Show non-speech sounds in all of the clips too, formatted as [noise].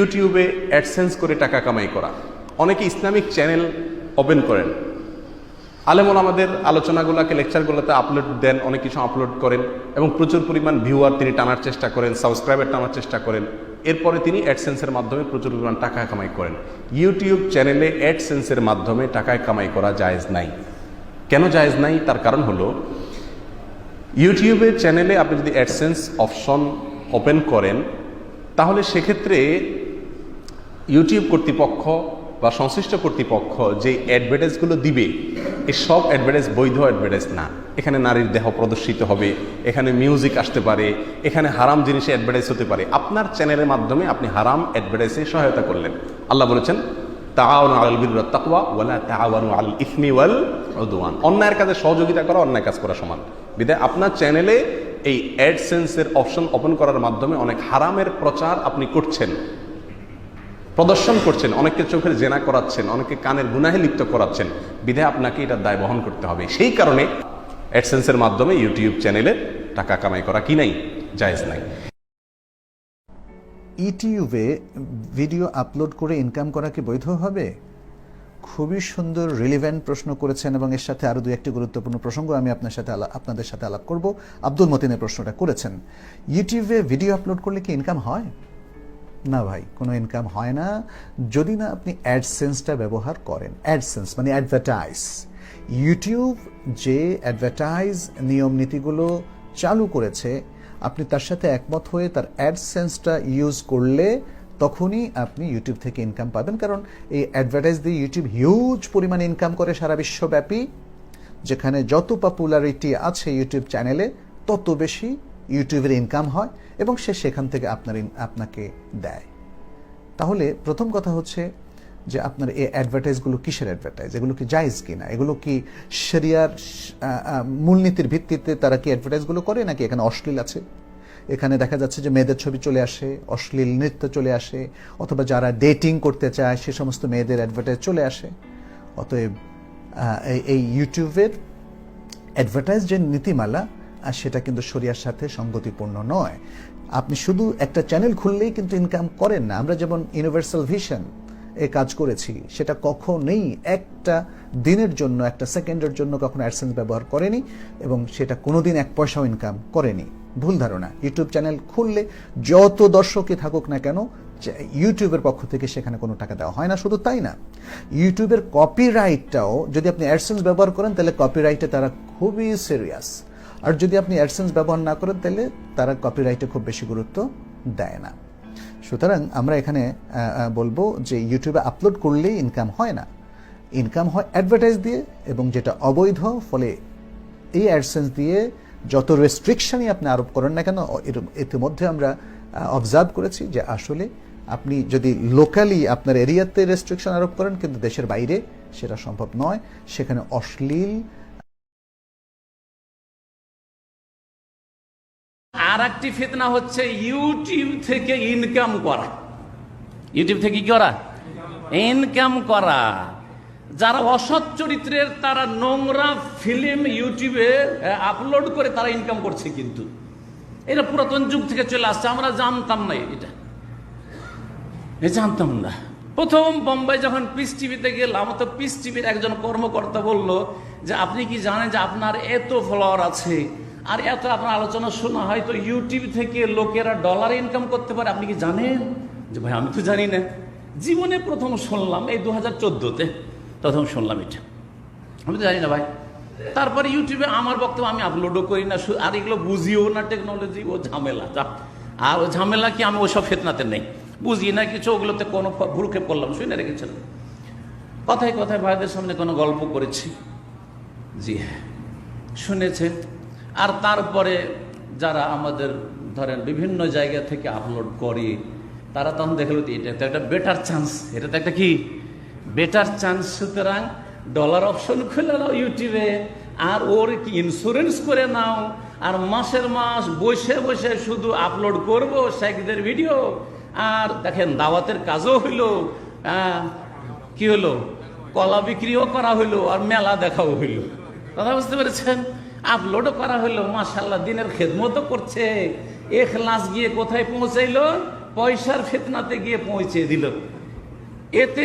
ইউটিউবে অ্যাডসেন্স করে টাকা কামাই করা। অনেকে ইসলামিক চ্যানেল ওপেন করেন। আলেমন আমাদের আলোচনাগুলোকে, লেকচারগুলোতে আপলোড দেন, অনেক কিছু আপলোড করেন এবং প্রচুর পরিমাণ ভিউয়ার তিনি টানার চেষ্টা করেন, সাবস্ক্রাইবার টানার চেষ্টা করেন। এরপরে তিনি অ্যাডসেন্সের মাধ্যমে প্রচুর পরিমাণ টাকা কামাই করেন। ইউটিউব চ্যানেলে অ্যাডসেন্সের মাধ্যমে টাকায় কামাই করা জায়েজ নাই। কেন জায়েজ নাই? তার কারণ হলো ইউটিউবের চ্যানেলে আপনি যদি অ্যাডসেন্স অপশন ওপেন করেন, তাহলে সেক্ষেত্রে ইউটিউব কর্তৃপক্ষ বা সংশ্লিষ্ট কর্তৃপক্ষ যে অ্যাডভার্টাইজগুলো দিবে এই সব অ্যাডভার্টাইজ বৈধ অ্যাডভার্টাইজ না। এখানে নারীর দেহ প্রদর্শিত হবে, এখানে মিউজিক আসতে পারে, এখানে হারাম জিনিসে অ্যাডভার্টাইজ হতে পারে। আপনার চ্যানেলের মাধ্যমে আপনি হারাম অ্যাডভার্টাইজে সহায়তা করলেন। আল্লাহ বলেছেন, তাআওয়ানু আলাল বিররি ওয়াত তাকওয়া ওয়ালা আলাল ইসমি ওয়াল উদওয়ান। অন্যায়ের কাজে সহযোগিতা করা, অন্যায় কাজ করা সমান। বিদায়, আপনার চ্যানেলে এই অ্যাডসেন্সের অপশন ওপেন করার মাধ্যমে অনেক হারামের প্রচার আপনি করছেন। প্রদর্শন করছেন, অনেককে চোখের জেনা করাচ্ছেন অনেকে কানের গুনাহে লিপ্ত করাচ্ছেন। বিধায় আপনাকে এটার দায় বহন করতে হবে। সেই কারণে অ্যাডসেন্সের মাধ্যমে ইউটিউব চ্যানেলে টাকা কামাই করা কি নাই, জায়েজ নাই। ইউটিউবে ভিডিও আপলোড করে ইনকাম করা কি বৈধ হবে? খুবই সুন্দর রিলিভেন্ট প্রশ্ন করেছেন এবং এর সাথে আরও দু একটি গুরুত্বপূর্ণ প্রসঙ্গ আমি আপনার সাথে আপনাদের সাথে আলাপ করব। আব্দুল মতিনের প্রশ্নটা করেছেন ইউটিউবে ভিডিও আপলোড করলে কি ইনকাম হয়? না ভাই, কোনো ইনকাম হয় না। যদি না আপনি অ্যাডসেন্সটা ব্যবহার করেন অ্যাডসেন্স মানে অ্যাডভার্টাইজ ইউটিউব যে অ্যাডভার্টাইজ নিয়ম নীতিগুলো চালু করেছে, আপনি তার সাথে একমত হয়ে তার অ্যাডসেন্সটা ইউজ করলে তখনই আপনি ইউটিউব থেকে ইনকাম পাবেন। কারণ এই অ্যাডভার্টাইজ দিয়ে ইউটিউব হিউজ পরিমাণে ইনকাম করে সারা বিশ্বব্যাপী। যেখানে যত পপুলারিটি আছে ইউটিউব চ্যানেলে তত বেশি ইউটিউবের ইনকাম হয় এবং সে সেখান থেকে আপনার আপনাকে দেয়। তাহলে প্রথম কথা হচ্ছে যে আপনার এই অ্যাডভার্টাইজগুলো কিসের অ্যাডভার্টাইজ এগুলো কি জায়েজ কিনা? এগুলো কি আহ, মূলনীতির ভিত্তিতে তারা কি অ্যাডভার্টাইজগুলো করে নাকি এখানে অশ্লীল আছে? এখানে দেখা যাচ্ছে যে মেয়েদের ছবি চলে আসে অশ্লীল নৃত্য চলে আসে অথবা যারা ডেটিং করতে চায় সে সমস্ত মেয়েদের অ্যাডভার্টাইজ চলে আসে। অতএব এই ইউটিউবের অ্যাডভার্টাইজ যে নীতিমালা আর সেটা কিন্তু শরিয়ার সাথে সঙ্গতিপূর্ণ নয়। আপনি শুধু একটা চ্যানেল খুললেই কিন্তু ইনকাম করেন না। আমরা যেমন ইউনিভার্সাল ভিশন এ কাজ করেছি, সেটা কখনোই একটা দিনের জন্য, একটা সেকেন্ডের জন্য কখনো অ্যাডসেন্স ব্যবহার করেনি এবং সেটা কোনোদিন এক পয়সাও ইনকাম করেনি। ভুল ধারণা। ইউটিউব চ্যানেল খুললে যত দর্শকই থাকুক না কেন ইউটিউবের পক্ষ থেকে সেখানে কোনো টাকা দেওয়া হয় না, শুধু তাই না। ইউটিউবের কপিরাইটটাও যদি আপনি অ্যাডসেন্স ব্যবহার করেন, তাহলে কপিরাইটে তারা খুবই সিরিয়াস আর যদি আপনি অ্যাডসেন্স ব্যবহার না করেন, তাহলে তারা কপিরাইটে খুব বেশি গুরুত্ব দেয় না। সুতরাং আমরা এখানে বলব যে ইউটিউবে আপলোড করলেই ইনকাম হয় না। ইনকাম হয় অ্যাডভার্টাইজ দিয়ে এবং যেটা অবৈধ, ফলে এই অ্যাডসেন্স দিয়ে যত রেস্ট্রিকশনই আপনি আরোপ করেন না কেন ইতিমধ্যে আমরা অবজার্ভ করেছি যে আসলে আপনি যদি লোকালি আপনার এরিয়াতে রেস্ট্রিকশন আরোপ করেন, কিন্তু দেশের বাইরে সেটা সম্ভব নয়। সেখানে অশ্লীল আর একটি ফিতনা হচ্ছে ইউটিউব থেকে ইনকাম করা। ইউটিউব থেকে কি করা? ইনকাম করা। যারা অসৎ চরিত্রের তারা নোংরা ফিল্ম ইউটিউবে আপলোড করে তারা ইনকাম করছে কিন্তু। এটা পুরাতন যুগ থেকে চলে আসছে, আমরা জানতাম না এটা। এ জানতাম না। প্রথম বোম্বাই যখন পিস টিভিতে গেলাম, তো পিস টিভির একজন কর্মকর্তা বলল যে, আপনি কি জানেন যে আপনার এত ফলোয়ার আছে? আর এত আপনার আলোচনা শোনা হয় তো ইউটিউব থেকে লোকেরা ডলার ইনকাম করতে পারে, আপনি কি জানেন? যে ভাই, আমি তো জানি না। জীবনে প্রথম শুনলাম, এই দু হাজার চোদ্দোতে প্রথম শুনলাম এটা। আমি তো জানি না ভাই। তারপরে ইউটিউবে আমার বক্তব্য আমি আপলোডও করি না আর এগুলো বুঝিও না টেকনোলজি ও ঝামেলা। আর ও ঝামেলা কি আমি ওসব ফেতনাতে নেই। বুঝি না কিছু, ওগুলোতে কোনো ভুরুক্ষেপ করলাম, শুনে রেখেছিলাম কথায় কথায় ভাইদের সামনে কোনো গল্প করেছি। জি হ্যাঁ শুনেছে আর তারপরে যারা আমাদের ধরেন বিভিন্ন জায়গা থেকে আপলোড করে, তারা তখন দেখল এটা তো একটা বেটার চান্স এটা তো একটা কি? বেটার চান্স সুতরাং ডলার অপশন খুলে নাও ইউটিউবে আর ওর কি ইন্স্যুরেন্স করে নাও, আর মাসের মাস বসে বসে শুধু আপলোড করব শেখদের ভিডিও আর দেখেন দাওয়াতের কাজও হইল কি হলো কলা বিক্রিও করা হইল, আর মেলা দেখাও হইল। কথা বুঝতে পেরেছেন? আপলোডও করা হইল মাশাল্লাহ দিনের খেদমতও করছে। এখলাস গিয়ে কোথায় পৌঁছাইলো? পয়সার ফেতনাতে গিয়ে পৌঁছে দিল। এতে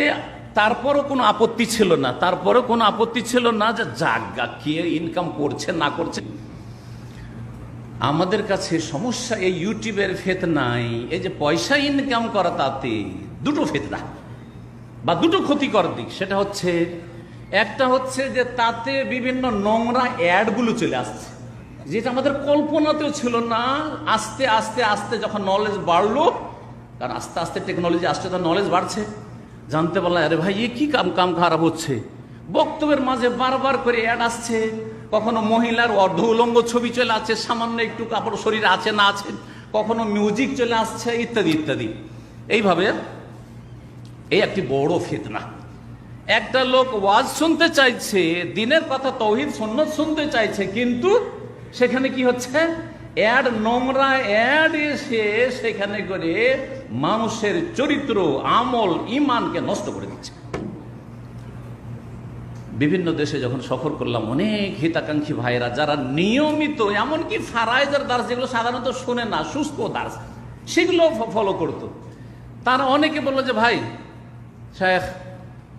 তারপরও কোনো আপত্তি ছিল না, তারপরও কোনো আপত্তি ছিল না যে জাগা কে ইনকাম করছে, না করছে। আমাদের কাছে সমস্যা এই ইউটিউবের ফেতনাই, এই যে পয়সা ইনকাম করা তাতে দুটো ফেতনা, বা দুটো ক্ষতিকর দিক, সেটা হচ্ছে একটা হচ্ছে যে তাতে বিভিন্ন নোংরা অ্যাডগুলো চলে আসছে। যেটা আমাদের কল্পনাতেও ছিল না। আস্তে আস্তে আস্তে যখন নলেজ বাড়লো, কারণ আস্তে আস্তে টেকনোলজি আসছে তো নলেজ বাড়ছে। জানতে পারলাম, আরে ভাই, এ কি কাম কাম খারাপ হচ্ছে? বক্তব্যের মাঝে বারবার করে অ্যাড আসছে। কখনো মহিলার অর্ধ উলঙ্গ ছবি চলে আসছে, সামান্য একটু কাপড় শরীর আছে না আছে। কখনো মিউজিক চলে আসছে, ইত্যাদি ইত্যাদি। এইভাবে এই একটি বড় ফিতনা। একটা লোক ওয়াজ শুনতে চাইছে, দিনের কথা তৌহিদ সুন্নত শুনতে চাইছে, কিন্তু সেখানে কি হচ্ছে? অ্যাড নোংরা, অ্যাড এসে সেখানে করে মানুষের চরিত্র, আমল ইমানকে নষ্ট করে দিচ্ছে। বিভিন্ন দেশে যখন সফর করলাম, অনেক হিতাকাঙ্ক্ষী ভাইরা যারা নিয়মিত, এমনকি ফারাইজার দাস যেগুলো সাধারণত শোনে না, শুষ্ক দাস সেগুলো ফলো করতো। তারা অনেকে বলল যে, ভাই, শেখ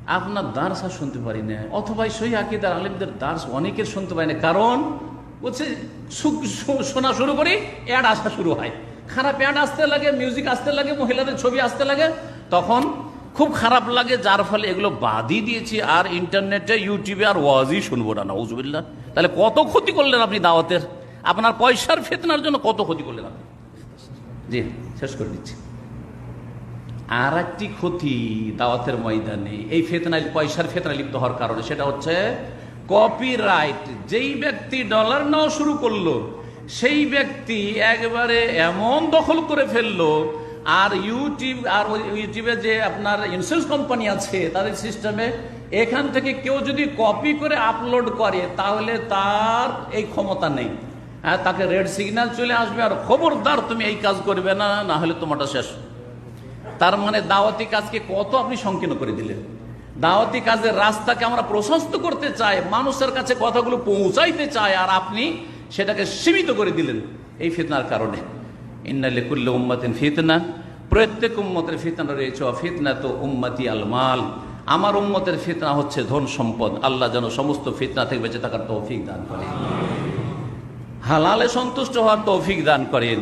আপনার দার্স আর শুনতে পারি না। অথবা সই আকিদার আলিমদের দার্স অনেকের শুনতে পারি না। কারণ, বলছে শোনা শুরু করি, অ্যাড আসা শুরু হয়। খারাপ অ্যাড আসতে লাগে, মিউজিক আসতে লাগে, মহিলাদের ছবি আসতে লাগে। তখন খুব খারাপ লাগে, যার ফলে এগুলো বাদই দিয়েছি আর ইন্টারনেটে, ইউটিউবে আর ওয়াজই শুনব না নজবিল্লা তাহলে কত ক্ষতি করলেন আপনি দাওয়াতের? আপনার পয়সার ফেতনার জন্য কত ক্ষতি করলেন আপনি? জি, শেষ করে দিচ্ছি। আর একটি ক্ষতি দাওয়াতের ময়দানে। এই ফেতনায় পয়সার ফেতনায় লিপ্ত হওয়ার কারণে। সেটা হচ্ছে কপিরাইট যেই ব্যক্তি ডলার নেওয়া শুরু করল, সেই ব্যক্তি একবারে এমন দখল করে ফেলল, আর ইউটিউব আর ইউটিউবে যে আপনার ইন্স্যুরেন্স কোম্পানি আছে, তাদের সিস্টেমে এখান থেকে কেউ যদি কপি করে আপলোড করে, তাহলে তার এই ক্ষমতা নেই। হ্যাঁ তাকে রেড সিগন্যাল চলে আসবে, আর খবরদার তুমি এই কাজ করবে না না হলে তোমারটা শেষ। তার মানে দাওয়াতি কাজকে কত আপনি সংকীর্ণ করে দিলেন? দাওয়াতি কাজের রাস্তাকে আমরা প্রশস্ত করতে চাই, মানুষের কাছে কথাগুলো পৌঁছাইতে চাই, আর আপনি সেটাকে সীমিত করে দিলেন এই ফিতনার কারণে। ইন্নালে কুল্লে উম্মাতিন ফিতনা, প্রত্যেক উম্মতের ফিতনা রয়েছে ফিতনা তো উম্মাতি আল মাল। আমার উম্মতের ফিতনা হচ্ছে ধন সম্পদ, আল্লাহ যেন সমস্ত ফিতনা থেকে বেঁচে থাকার তৌফিক দান করে হালালে সন্তুষ্ট হওয়ার তৌফিক দান করেন।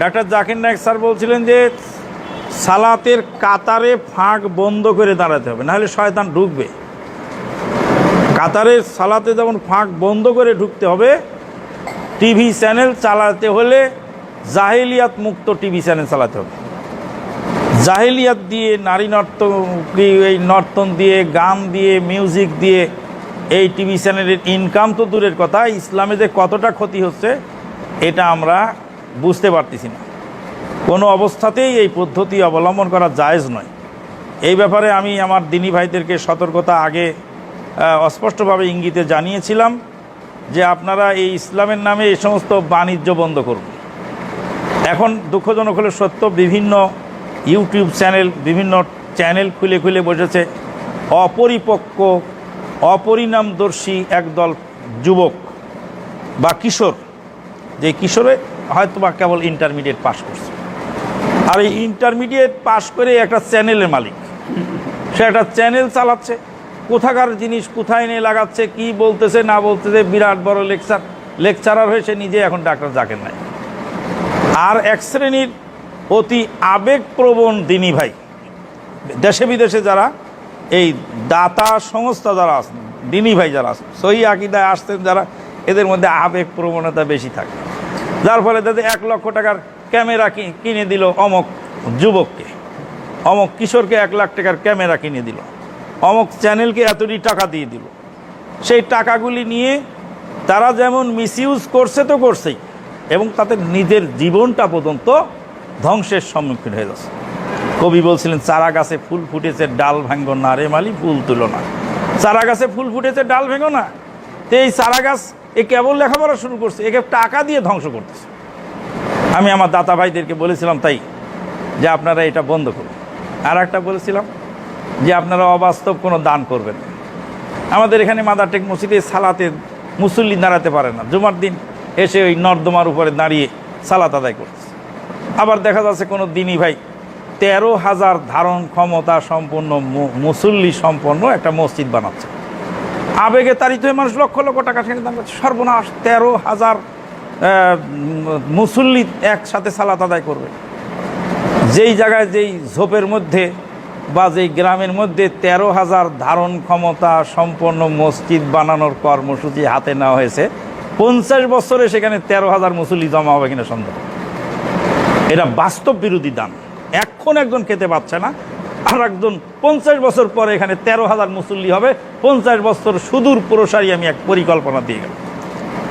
ডাক্তার জাকির নায়ক স্যার বলছিলেন যে সালাতের কাতারে ফাঁক বন্ধ করে দাঁড়াতে হবে, নাহলে শয়তান ঢুকবে। কাতারের সালাতে যেমন ফাঁক বন্ধ করে ঢুকতে হবে, টিভি চ্যানেল চালাতে হলে জাহেলিয়াত মুক্ত টিভি চ্যানেল চালাতে হবে। জাহেলিয়াত দিয়ে, নারী নর্তকী এই নর্তন দিয়ে, গান দিয়ে, মিউজিক দিয়ে এই টিভি চ্যানেলের ইনকাম তো দূরের কথা, ইসলামে যে কতটা ক্ষতি হচ্ছে, এটা আমরা বুঝতে পারতেছি না। কোনো অবস্থাতেই এই পদ্ধতি অবলম্বন করা জায়েজ নয়। এই ব্যাপারে আমি আমার দিনী ভাইদেরকে সতর্কতা আগে অস্পষ্টভাবে ইঙ্গিতে জানিয়েছিলাম যে আপনারা এই ইসলামের নামে এই সমস্ত বাণিজ্য বন্ধ করুন। এখন দুঃখজনক হলে সত্য, বিভিন্ন ইউটিউব চ্যানেল, বিভিন্ন চ্যানেল খুলে খুলে বসেছে, অপরিপক্ক, অপরিণামদর্শী একদল যুবক বা কিশোর। যে কিশোরে হয়তো বা কেবল ইন্টারমিডিয়েট পাস করছে। আর এই ইন্টারমিডিয়েট পাস করে একটা চ্যানেলের মালিক। সে একটা চ্যানেল চালাচ্ছে। কোথাকার জিনিস কোথায় নিয়ে লাগাচ্ছে, কি বলতেছে, না বলতেছে, বিরাট বড় লেকচার লেকচারার হয়ে সে নিজে এখন ডাক্তার জাকের নাই। আর এক শ্রেণির অতি আবেগপ্রবণ দিনী ভাই, দেশে বিদেশে যারা, এই দাতা সংস্থা যারা আছেন, দিনী ভাই যারা আছেন সহি আকিদায় আসতেন যারা, এদের মধ্যে আবেগ প্রবণতা বেশি থাকে। যার ফলে তাদের এক লক্ষ টাকার ক্যামেরা কিনে দিল অমক যুবককে। অমক কিশোরকে এক লাখ টাকার ক্যামেরা কিনে দিল। অমক চ্যানেলকে এতটি টাকা দিয়ে দিল। সেই টাকাগুলি নিয়ে তারা যেমন মিসইউজ করছে তো করছেই, এবং তাদের নিজের জীবনটা পর্যন্ত ধ্বংসের সম্মুখীন হয়ে যাচ্ছে। কবি বলছিলেন, চারা গাছে ফুল ফুটেছে, ডাল ভাঙ্গো না রে মালি, ফুল তুলো না। চারা গাছে ফুল ফুটেছে, ডাল ভেঙো না? তো এই চারা গাছ এ কেবল লেখাপড়া শুরু করছে, একে টাকা দিয়ে ধ্বংস করতেছে। আমি আমার দাতা ভাইদেরকে বলেছিলাম তাই, যে আপনারা এটা বন্ধ করুন। আর একটা বলেছিলাম যে আপনারা অবাস্তব কোনো দান করবেন। আমাদের এখানে মাদারটেক মসজিদে সালাতে মুসল্লি দাঁড়াতে পারে না। জুমার দিন এসে ওই নর্দমার উপরে দাঁড়িয়ে সালাত আদায় করছে আবার দেখা যাচ্ছে কোনো দিনই ভাই তেরো হাজার ধারণ ক্ষমতা সম্পন্ন মুসল্লি সম্পন্ন একটা মসজিদ বানাচ্ছে। আবেগে তাড়িত হয়ে মানুষ লক্ষ লক্ষ টাকা সেখানে দাম করছে। সর্বনাশ তেরো হাজার মুসল্লি একসাথে সালাত আদায় করবে। যেই জায়গায়, যেই ঝোপের মধ্যে বা যেই গ্রামের মধ্যে তেরো হাজার ধারণ ক্ষমতা সম্পন্ন মসজিদ বানানোর কর্মসূচি হাতে নেওয়া হয়েছে, পঞ্চাশ বছরে সেখানে তেরো হাজার মুসল্লি জমা হবে কিনা সন্দেহ। এটা বাস্তব বিরোধী দান। এখন একজন খেতে পাচ্ছে না আর একজন পঞ্চাশ বছর পরে এখানে তেরো হাজার মুসল্লি হবে। পঞ্চাশ বছর সুদূর প্রসারী আমি এক পরিকল্পনা দিয়ে গেলাম।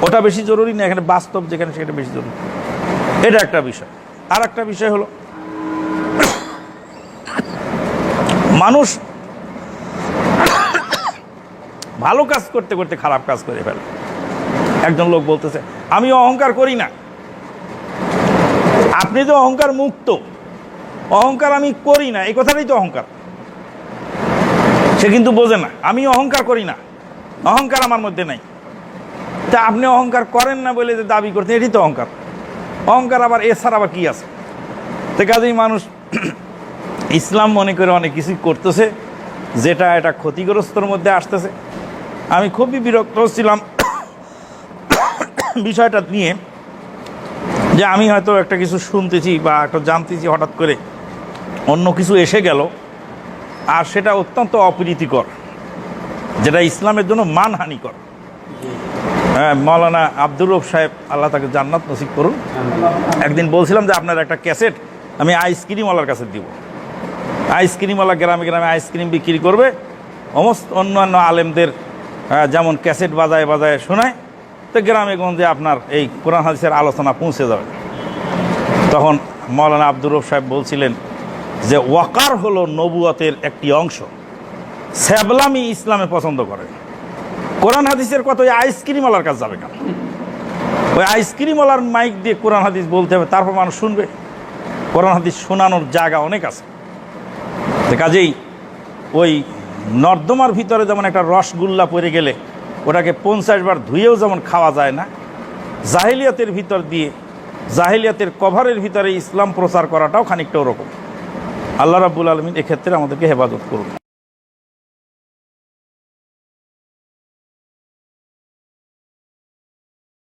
ওটা বেশি জরুরি না, এখানে বাস্তব যেখানে সেটা বেশি জরুরি। এটা একটা বিষয়। আর একটা বিষয় হলো, মানুষ ভালো কাজ করতে করতে খারাপ কাজ করে ফেলে। একজন লোক বলতেছে, আমি অহংকার করি না। আপনি তো অহংকার মুক্ত অহংকার আমি করি না, এই কথাটাই তো অহংকার। সে কিন্তু বোঝে না, আমি অহংকার করি না, অহংকার আমার মধ্যে নাই। তা আপনি অহংকার করেন না বলে যে দাবি করতেন এটি তো অহংকার। অহংকার আবার এছাড়া আবার কি আছে? তো কাজেই মানুষ [clears throat] ইসলাম মনে করে অনেক কিছু করতেছে, যেটা এটা ক্ষতিগ্রস্তর মধ্যে আসতেছে। আমি খুবই বিরক্ত ছিলাম [clears throat] বিষয়টা নিয়ে যে আমি হয়তো একটা কিছু শুনতেছি বা একটা জানতেছি হঠাৎ করে। অন্য কিছু এসে গেল আর সেটা অত্যন্ত অপ্রীতিকর যেটা ইসলামের জন্য মানহানিকর। হ্যাঁ মৌলানা আব্দুর রব সাহেব আল্লাহ তাকে জান্নাত নসিব করুন। একদিন বলছিলাম যে আপনার একটা ক্যাসেট আমি আইসক্রিমওয়ালার কাছে দিব। আইসক্রিমওয়ালা গ্রামে গ্রামে আইসক্রিম বিক্রি করবে। সমস্ত অন্যান্য আলেমদের আহ, যেমন ক্যাসেট বাজায় বাজায় শোনায় তো গ্রামে গঞ্জে আপনার এই কোরআন হাদিসের আলোচনা পৌঁছে যাবে। তখন মৌলানা আব্দুর রব সাহেব বলছিলেন যে ওয়াকার হলো নবুয়তের একটি অংশ। স্যাবলামি ইসলামে পছন্দ করে। কোরআন হাদিসের কথা ওই আইসক্রিমওয়ালার কাছে যাবে কেন? ওই আইসক্রিমওয়ালার মাইক দিয়ে কোরআন হাদিস বলতে হবে, তারপর মানুষ শুনবে। কোরআন হাদিস শোনানোর জায়গা অনেক আছে। কাজেই ওই নর্দমার ভিতরে যেমন একটা রসগুল্লা পড়ে গেলে, ওটাকে পঞ্চাশ বার ধুয়েও যেমন খাওয়া যায় না, জাহিলিয়াতের ভিতর দিয়ে, জাহিলিয়াতের কভারের ভিতরে ইসলাম প্রচার করাটাও খানিকটা ওরকম। আল্লাহ রাবুল আলমিন এক্ষেত্রে আমাদেরকে হেফাজত করুন।